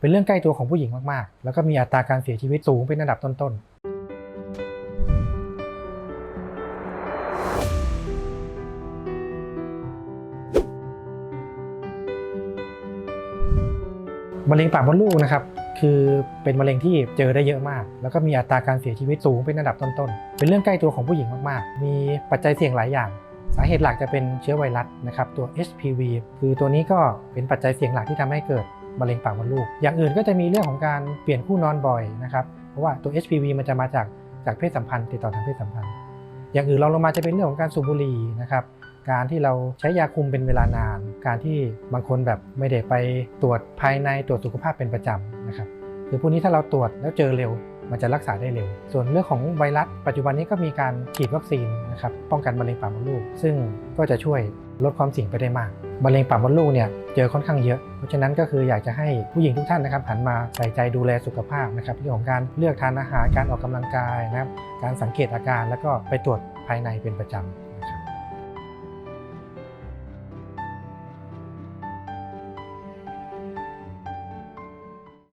เป็นเรื่องใกล้ตัวของผู้หญิงมากๆ แล้วก็มีอัตราการเสียชีวิตสูงเป็นอันดับต้นๆมะเร็งปากมดลูกนะครับคือเป็นมะเร็งที่เจอได้เยอะมาก แล้วก็มีอัตราการเสียชีวิตสูงเป็นอันดับต้นๆ เป็นเรื่องใกล้ตัวของผู้หญิงมากๆ มีปัจจัยเสี่ยงหลายอย่าง สาเหตุหลักจะเป็นเชื้อไวรัสนะครับตัว HPV คือตัวนี้ก็เป็นปัจจัยเสี่ยงหลักที่ทำให้เกิด มะเร็งปากมดลูก อย่างอื่นก็จะมีเรื่องของการเปลี่ยนคู่นอนบ่อยนะครับ เพราะว่าตัว HPV มันจะมาจากจากเพศสัมพันธ์ติดต่อทางเพศสัมพันธ์ อย่างอื่นเราลงมาจะเป็นเรื่องของการสูบบุหรี่นะครับ การที่เราใช้ยาคุมเป็นเวลานาน การที่บางคนแบบไม่ได้ไปตรวจภายในตรวจสุขภาพเป็นประจำนะครับคือพวกนี้ถ้าเราตรวจแล้วเจอเร็ว มันจะรักษาได้เร็ว ส่วนเรื่องของไวรัสปัจจุบันนี้ก็มีการฉีดวัคซีนนะครับป้องกันมะเร็งปากมดลูก ซึ่งก็จะช่วย ลดความเสี่ยงไปได้มากมะเร็งปากมดลูกเนี่ยเจอค่อนข้างเยอะ เพราะฉะนั้นก็คืออยากจะให้ผู้หญิงทุกท่านนะครับหันมาใส่ใจดูแลสุขภาพนะครับเรื่องของการเลือกทานอาหารการออกกำลังกายนะครับการสังเกตอาการแล้วก็ไปตรวจภายในเป็นประจำ